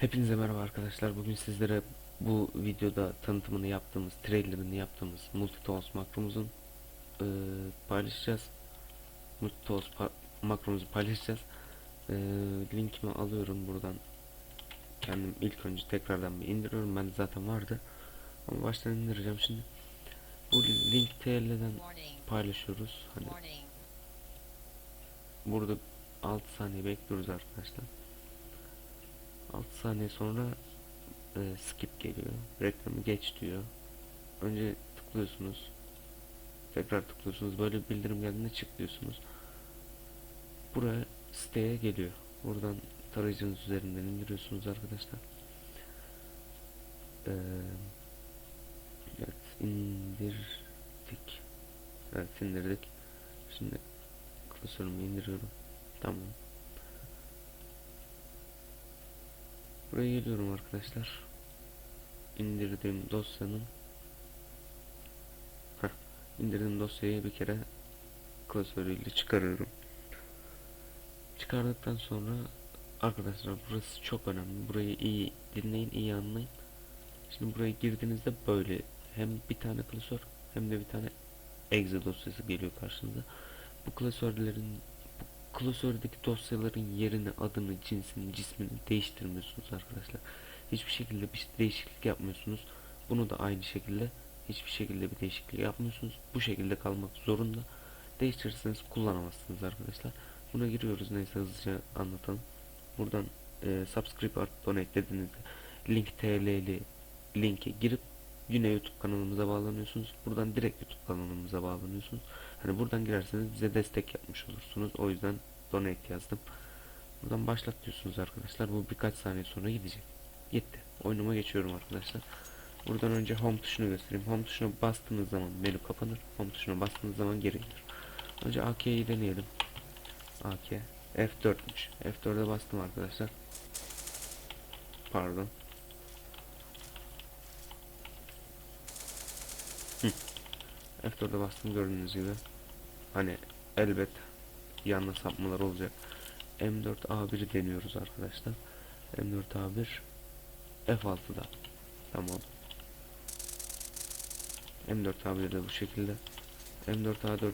Hepinize merhaba arkadaşlar. Bugün sizlere bu videoda tanıtımını yaptığımız, trailerını yaptığımız Multitools makromuzun eee, paylaşacağız. Multitools pa- makromuzu paylaşacağız. Eee, linkimi alıyorum buradan. Kendim ilk önce tekrardan bir indiriyorum. Ben zaten vardı. Ama baştan indireceğim şimdi. Bu link TL'den paylaşıyoruz. Hani burada 6 saniye bekliyoruz arkadaşlar. 6 saniye sonra e, skip geliyor. Reklamı geç diyor. Önce tıklıyorsunuz. Tekrar tıklıyorsunuz. Böyle bir bildirim geldiğinde çık diyorsunuz. Buraya siteye geliyor. Buradan tarayıcınız üzerinden indiriyorsunuz arkadaşlar. Ee, evet indirdik. Evet indirdik. Şimdi klasörümü indiriyorum. Tamam. Buraya geliyorum arkadaşlar. İndirdiğim dosyanın Heh, indirdiğim dosyayı bir kere klasörüyle çıkarıyorum. Çıkardıktan sonra arkadaşlar burası çok önemli. Burayı iyi dinleyin, iyi anlayın. Şimdi buraya girdiğinizde böyle hem bir tane klasör hem de bir tane exe dosyası geliyor karşınıza. Bu klasörlerin klasördeki dosyaların yerini, adını, cinsini, cismini değiştirmiyorsunuz arkadaşlar. Hiçbir şekilde bir değişiklik yapmıyorsunuz. Bunu da aynı şekilde hiçbir şekilde bir değişiklik yapmıyorsunuz. Bu şekilde kalmak zorunda. Değiştirirseniz kullanamazsınız arkadaşlar. Buna giriyoruz. Neyse hızlıca anlatalım. Buradan e, subscribe art donate dediğinizde link TL'li linke girip yine YouTube kanalımıza bağlanıyorsunuz. Buradan direkt YouTube kanalımıza bağlanıyorsunuz. Hani buradan girerseniz bize destek yapmış olursunuz. O yüzden donate yazdım. Buradan başlat diyorsunuz arkadaşlar. Bu birkaç saniye sonra gidecek. Gitti. Oyunuma geçiyorum arkadaşlar. Buradan önce home tuşunu göstereyim. Home tuşuna bastığınız zaman menü kapanır. Home tuşuna bastığınız zaman geri gelir. Önce AK'yi deneyelim. AK. F4'müş. F4'e bastım arkadaşlar. Pardon. F4'e bastım gördüğünüz gibi. Hani elbet yanlış sapmalar olacak. M4A1'i deniyoruz arkadaşlar. M4A1 F6'da. Tamam. M4A1 de bu şekilde. M4A4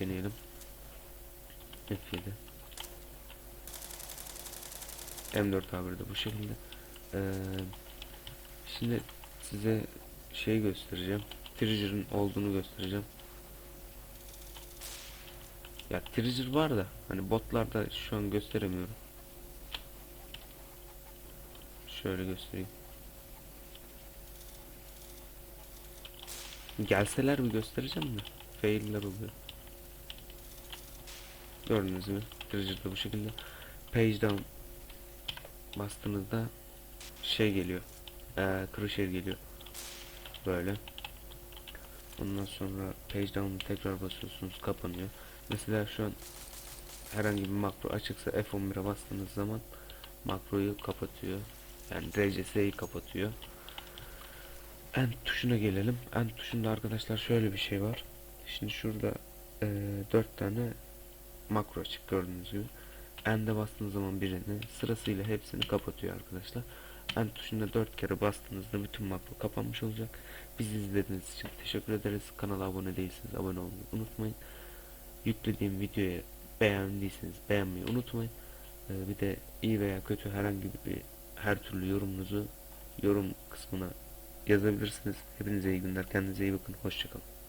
deneyelim. F7. M4A1 de bu şekilde. Ee, şimdi size şey göstereceğim. Trigger'ın olduğunu göstereceğim. Ya Trigger var da hani botlarda şu an gösteremiyorum. Şöyle göstereyim. Gelseler bir göstereceğim de failler oluyor. Gördüğünüz gibi Trigger de bu şekilde. Page down bastığınızda şey geliyor. Ee, Crusher geliyor. Böyle. Ondan sonra page down'u tekrar basıyorsunuz kapanıyor. Mesela şu an herhangi bir makro açıksa F11'e bastığınız zaman makroyu kapatıyor. Yani DCS'yi kapatıyor. End tuşuna gelelim. End tuşunda arkadaşlar şöyle bir şey var. Şimdi şurada e, 4 tane makro açık gördüğünüz gibi. End'e bastığınız zaman birini sırasıyla hepsini kapatıyor arkadaşlar. End tuşuna 4 kere bastığınızda bütün makro kapanmış olacak. Bizi izlediğiniz için teşekkür ederiz. Kanala abone değilseniz abone olmayı unutmayın. Yüklediğim videoyu beğendiyseniz beğenmeyi unutmayın. Ee, bir de iyi veya kötü herhangi bir her türlü yorumunuzu yorum kısmına yazabilirsiniz. Hepinize iyi günler. Kendinize iyi bakın. Hoşçakalın.